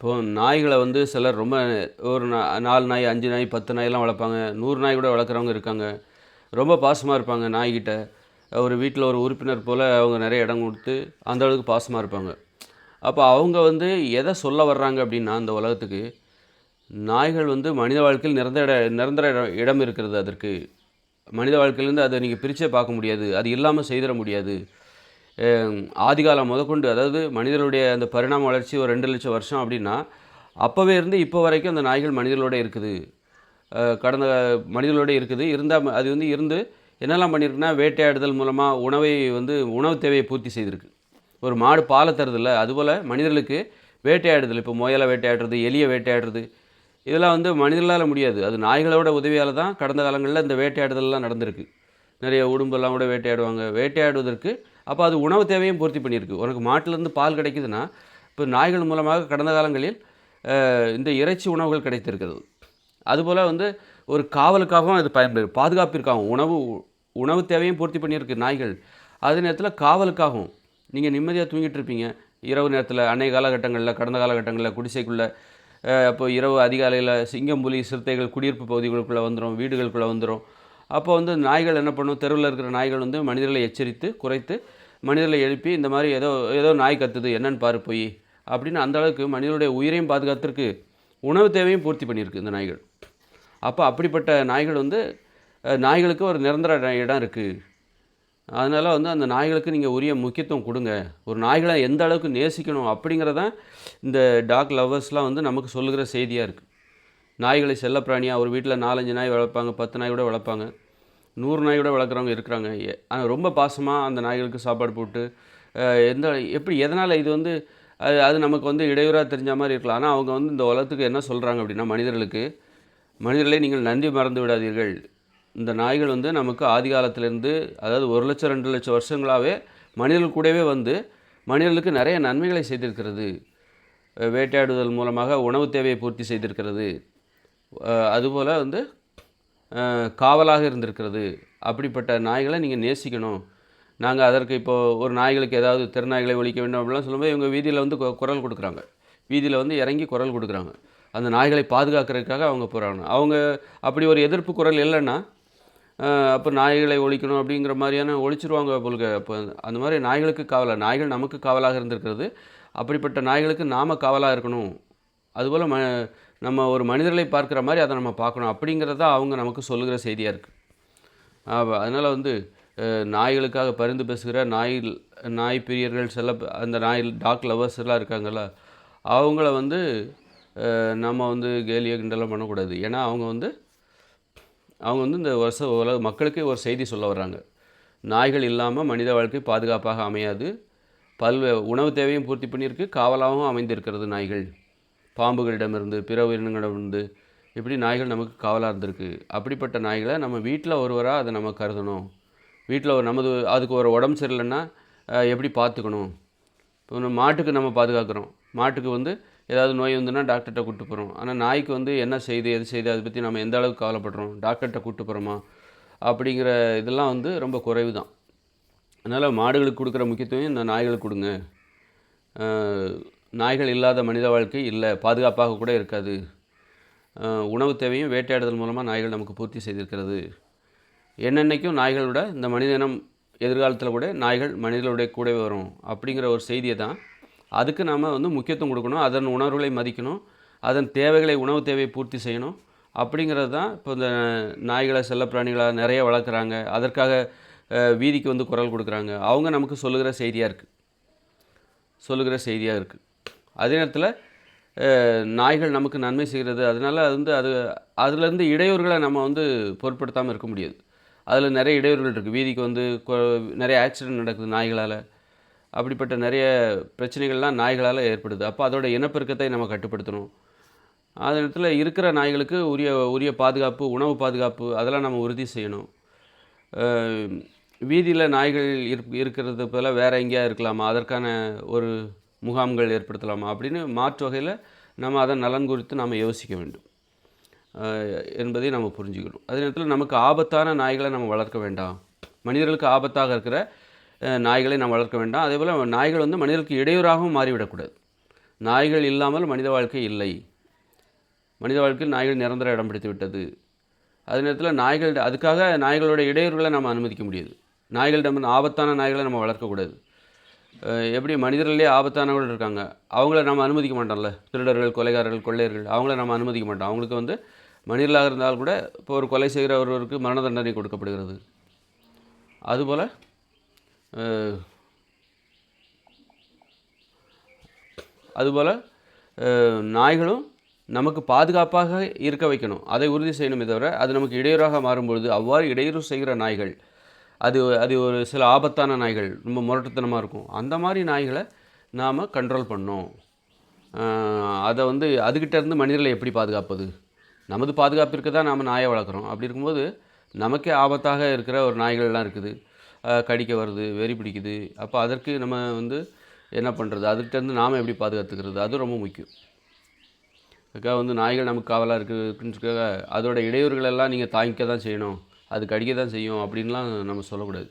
இப்போது நாய்களை வந்து சிலர் ரொம்ப ஒரு நா நாலு நாய் அஞ்சு நாய் பத்து நாயெல்லாம் வளர்ப்பாங்க. நூறு நாய் கூட வளர்க்குறவங்க இருக்காங்க. ரொம்ப பாசமாக இருப்பாங்க நாய்கிட்ட. ஒரு வீட்டில் ஒரு உறுப்பினர் போல் அவங்க நிறைய இடம் கொடுத்து அந்த அளவுக்கு பாசமாக இருப்பாங்க. அப்போ அவங்க வந்து எதை சொல்ல வர்றாங்க அப்படின்னா அந்த உலகத்துக்கு நாய்கள் வந்து மனித வாழ்க்கையில் நிரந்தர இட நிரந்தர இடம் இடம் இருக்கிறது அதற்கு. மனித வாழ்க்கையிலேருந்து அதை நீங்கள் பிரிச்சே பார்க்க முடியாது. அது இல்லாமல் செய்திட முடியாது. ஆதிகாலம் முதற்கொண்டு அதாவது மனிதர்களுடைய அந்த பரிணாம வளர்ச்சி ஒரு ரெண்டு லட்சம் வருஷம் அப்படின்னா அப்போவே இருந்து இப்போ வரைக்கும் அந்த நாய்கள் மனிதர்களோட இருக்குது. கடந்த மனிதர்களோட இருக்குது. இருந்தால் அது வந்து இருந்து என்னெல்லாம் பண்ணியிருக்குன்னா வேட்டையாடுதல் மூலமாக உணவை வந்து உணவு தேவையை பூர்த்தி செய்திருக்கு. ஒரு மாடு பாலை தருதில்ல அதுபோல் மனிதர்களுக்கு வேட்டையாடுதல் இப்போ முயலை வேட்டையாடுறது எலியை வேட்டையாடுறது இதெல்லாம் வந்து மனிதர்களால் முடியாது. அது நாய்களோட உதவியால் தான் கடந்த காலங்களில் இந்த வேட்டையாடுதல்லாம் நடந்திருக்கு. நிறைய உடும்பெல்லாம் கூட வேட்டையாடுவாங்க. வேட்டையாடுவதற்கு அப்போ அது உணவு தேவையும் பூர்த்தி பண்ணியிருக்கு. உனக்கு மாட்டிலேருந்து பால் கிடைக்குதுன்னா இப்போ நாய்கள் மூலமாக கடந்த காலங்களில் இந்த இறைச்சி உணவுகள் கிடைத்திருக்கிறது. அதுபோல் வந்து ஒரு காவலுக்காகவும் அது பயன்படுது. பாதுகாப்பிற்காகவும் உணவு உணவு தேவையும் பூர்த்தி பண்ணியிருக்கு நாய்கள். அதே நேரத்தில் காவலுக்காகவும் நீங்கள் நிம்மதியாக தூங்கிட்டு இருப்பீங்க. இரவு நேரத்தில் அன்னைய காலகட்டங்களில் கடந்த காலகட்டங்களில் குடிசைக்குள்ளே அப்போ இரவு அதிகாலையில் சிங்கம் புலி சிறுத்தைகள் குடியிருப்பு பகுதிகளுக்குள்ளே வந்துடும் வீடுகளுக்குள்ளே வந்துடும் அப்போ வந்து நாய்கள் என்ன பண்ணும்? தெருவில் இருக்கிற நாய்கள் வந்து மனிதர்களை எச்சரித்து குறைத்து மனிதர்களை எழுப்பி இந்த மாதிரி ஏதோ ஏதோ நாய் கத்துது என்னன்னு பாரு போய். அப்படின்னு அந்த அளவுக்கு மனிதனுடைய உயிரையும் பாதுகாத்திருக்கு உணவு தேவையும் பூர்த்தி பண்ணியிருக்கு இந்த நாய்கள். அப்போ அப்படிப்பட்ட நாய்கள் வந்து நாய்களுக்கு ஒரு நிரந்தர இடம் இருக்குது அதனால் வந்து அந்த நாய்களுக்கு நீங்கள் உரிய முக்கியத்துவம் கொடுங்க. ஒரு நாய்களை எந்த அளவுக்கு நேசிக்கணும் அப்படிங்கிறதான் இந்த டாக் லவ்வர்ஸ்லாம் வந்து நமக்கு சொல்லுகிற செய்தியாக இருக்குது நாய்களை செல்லப்பிராணியாக ஒரு வீட்டில் நாலஞ்சு நாய் வளர்ப்பாங்க பத்து நாய் கூட வளர்ப்பாங்க. நூறு நாய்கூட வளர்க்குறவங்க இருக்கிறாங்க. ஆனால் ரொம்ப பாசமாக அந்த நாய்களுக்கு சாப்பாடு போட்டு எந்த எப்படி எதனால் இது வந்து அது அது நமக்கு வந்து இடையூறாக தெரிஞ்ச மாதிரி இருக்கலாம். ஆனால் அவங்க வந்து இந்த உலகத்துக்கு என்ன சொல்கிறாங்க அப்படின்னா மனிதர்களுக்கு மனிதர்களை நீங்கள் நன்றி மறந்து விடாதீர்கள். இந்த நாய்கள் வந்து நமக்கு ஆதி காலத்திலேருந்து அதாவது ஒரு லட்சம் ரெண்டு லட்சம் வருஷங்களாகவே மனிதர்கள் கூடவே வந்து மனிதர்களுக்கு நிறைய நன்மைகளை செய்திருக்கிறது. வேட்டையாடுதல் மூலமாக உணவு தேவையை பூர்த்தி செய்திருக்கிறது. அதுபோல் வந்து காவலாக இருந்திருக்கிறது. அப்படிப்பட்ட நாய்களை நீங்கள் நேசிக்கணும். நாங்கள் அதற்கு இப்போது ஒரு நாய்களுக்கு ஏதாவது திருநாய்களை ஒழிக்க வேண்டும் அப்படிலாம் சொல்லும்போது இவங்க வீதியில் வந்து கு- குரல் கொடுக்குறாங்க. வீதியில் வந்து இறங்கி குரல் கொடுக்குறாங்க. அந்த நாய்களை பாதுகாக்கிறதுக்காக அவங்க போகிறாங்க அவங்க அப்படி ஒரு எதிர்ப்பு குரல் இல்லைன்னா அப்போ நாய்களை ஒழிக்கணும் அப்படிங்கிற மாதிரியான ஒழிச்சிருவாங்க போலுக்கு அப்போ அந்த மாதிரி நாய்களுக்கு காவலாக நாய்கள் நமக்கு காவலாக இருந்திருக்கிறது. அப்படிப்பட்ட நாய்களுக்கு நாம் காவலாக இருக்கணும். அதுபோல் ம நம்ம ஒரு மனிதர்களை பார்க்குற மாதிரி அதை நம்ம பார்க்கணும் அப்படிங்கிறத அவங்க நமக்கு சொல்லுகிற செய்தியாக இருக்குது அதனால் வந்து நாய்களுக்காக பரிந்து பேசுகிற நாய் நாய் பிரியர்கள் செல்ல அந்த நாய் டாக் லவர்ஸ் எல்லாம் இருக்காங்கல்ல அவங்கள வந்து நம்ம வந்து கேலியை கிண்டலாம் பண்ணக்கூடாது. ஏன்னா அவங்க வந்து அவங்க வந்து இந்த வருஷ உலக மக்களுக்கே ஒரு செய்தி சொல்ல வர்றாங்க. நாய்கள் இல்லாமல் மனித வாழ்க்கை பாதுகாப்பாக அமையாது. பல்வே உணவு தேவையும் பூர்த்தி பண்ணியிருக்கு காவலாகவும் அமைந்திருக்கிறது நாய்கள். பாம்புகளிடமிருந்து பிற உயிரினங்களிடமிருந்து இப்படி நாய்கள் நமக்கு காவலாக இருந்திருக்கு. அப்படிப்பட்ட நாய்களை நம்ம வீட்டில் ஒருவராக அதை நம்ம கருதணும். வீட்டில் ஒரு நமது அதுக்கு ஒரு உடம்பு சரியில்லைன்னா எப்படி பார்த்துக்கணும் இப்போ நம்ம மாட்டுக்கு நம்ம பாதுகாக்கிறோம். மாட்டுக்கு வந்து ஏதாவது நோய் வந்துன்னா டாக்டர்கிட்ட கூப்பிட்டு போகிறோம் ஆனால் நாய்க்கு வந்து என்ன செய்து எது செய்து அதை பற்றி நம்ம எந்த அளவுக்கு கவலைப்படுறோம்? டாக்டர்கிட்ட கூப்பிட்டு போகிறோமா அப்படிங்கிற இதெல்லாம் வந்து ரொம்ப குறைவு தான். அதனால் மாடுகளுக்கு கொடுக்குற முக்கியத்துவம் இந்த நாய்களுக்கு கொடுங்க. நாய்கள் இல்லாத மனித வாழ்க்கை இல்லை பாதுகாப்பாக கூட இருக்காது. உணவு தேவையும் வேட்டையாடுதல் மூலமாக நாய்கள் நமக்கு பூர்த்தி செய்திருக்கிறது. என்னென்னைக்கும் நாய்களோட இந்த மனிதனம் எதிர்காலத்தில் கூட நாய்கள் மனிதர்களுடைய கூடவே வரும் அப்படிங்கிற ஒரு செய்தியை தான் அதுக்கு நாம் வந்து முக்கியத்துவம் கொடுக்கணும். அதன் உணர்வுகளை மதிக்கணும். அதன் தேவைகளை உணவு தேவையை பூர்த்தி செய்யணும். அப்படிங்கிறது தான் இப்போ இந்த நாய்களை செல்லப்பிராணிகளாக நிறைய வளர்க்குறாங்க. அதற்காக வீதிக்கு வந்து குரல் கொடுக்குறாங்க. அவங்க நமக்கு சொல்லுகிற செய்தியாக இருக்குது சொல்லுகிற செய்தியாக இருக்குது அதே நேரத்தில் நாய்கள் நமக்கு நன்மை செய்கிறது. அதனால் அது வந்து அது அதுலேருந்து இடையூறுகளை நம்ம வந்து பொருட்படுத்தாமல் இருக்க முடியாது. அதில் நிறைய இடையூறுகள் இருக்குது வீதிக்கு வந்து நிறைய ஆக்சிடென்ட் நடக்குது நாய்களால். அப்படிப்பட்ட நிறைய பிரச்சனைகள்லாம் நாய்களால் ஏற்படுது. அப்போ அதோட இனப்பெருக்கத்தை நம்ம கட்டுப்படுத்தணும். அதே நேரத்தில் இருக்கிற நாய்களுக்கு உரிய உரிய பாதுகாப்பு உணவு பாதுகாப்பு அதெல்லாம் நம்ம உறுதி செய்யணும். வீதியில் நாய்கள் இருப் இருக்கிறது போல் வேறு எங்கேயா இருக்கலாமா. அதற்கான ஒரு முகாம்கள் ஏற்படுத்தலாமா அப்படின்னு மாற்று வகையில் நம்ம அதன் நலன் குறித்து நாம் யோசிக்க வேண்டும். என்பதை நம்ம புரிஞ்சுக்கணும். அதே நேரத்தில் நமக்கு ஆபத்தான நாய்களை நம்ம வளர்க்க வேண்டாம். மனிதர்களுக்கு ஆபத்தாக இருக்கிற நாய்களை நாம் வளர்க்க வேண்டாம். அதே போல் நாய்கள் வந்து மனிதர்களுக்கு இடையூறாகவும் மாறிவிடக்கூடாது. நாய்கள் இல்லாமல் மனித வாழ்க்கை இல்லை. மனித வாழ்க்கையில் நாய்கள் நிரந்தர இடம் பிடித்து விட்டது. அதே நேரத்தில் நாய்கள் அதுக்காக நாய்களோட இடையூறுகளை நம்ம அனுமதிக்க முடியாது. நாய்களிடம் ஆபத்தான நாய்களை நம்ம வளர்க்கக்கூடாது. எப்படி மனிதர்களே ஆபத்தானவர்கள் இருக்காங்க? அவங்கள நம்ம அனுமதிக்க மாட்டோம்ல? திருடர்கள் கொலைகாரர்கள் கொள்ளையர்கள் அவங்கள நம்ம அனுமதிக்க மாட்டோம். அவங்களுக்கு வந்து மனிதர்களாக இருந்தால் கூட இப்போ ஒரு கொலை செய்கிற ஒருவருக்கு மரண தண்டனை கொடுக்கப்படுகிறது. அதுபோல் அதுபோல் நாய்களும் நமக்கு பாதுகாப்பாக இருக்க வைக்கணும். அதை உறுதி செய்யணுமே தவிர அது நமக்கு இடையூறாக மாறும்பொழுது அவ்வாறு இடையூறு செய்கிற நாய்கள் அது அது ஒரு சில ஆபத்தான நாய்கள் ரொம்ப முரட்டுத்தனமாக இருக்கும். அந்த மாதிரி நாய்களை நாம் கண்ட்ரோல் பண்ணோம். அதை வந்து அதுக்கிட்டேருந்து மனிதர்களை எப்படி பாதுகாப்பது? நமது பாதுகாப்பிற்கு தான் நாம் நாயை வளர்க்குறோம். அப்படி இருக்கும்போது நமக்கே ஆபத்தாக இருக்கிற ஒரு நாய்கள்லாம் இருக்குது. கடிக்க வருது வெறி பிடிக்குது. அப்போ அதற்கு நம்ம வந்து என்ன பண்ணுறது அதுக்கிட்டேருந்து நாம் எப்படி பாதுகாத்துக்கிறது? அது ரொம்ப முக்கியம். அதுக்காக வந்து நாய்கள் நமக்கு காவலாக இருக்குதுன்றதுக்காக அதோடய இடையூறுகள் எல்லாம் நீங்கள் தாங்கிக்க தான் செய்யணும். அது கடிக்க தான் செய்யும் அப்படின்லாம் நம்ம சொல்லக்கூடாது.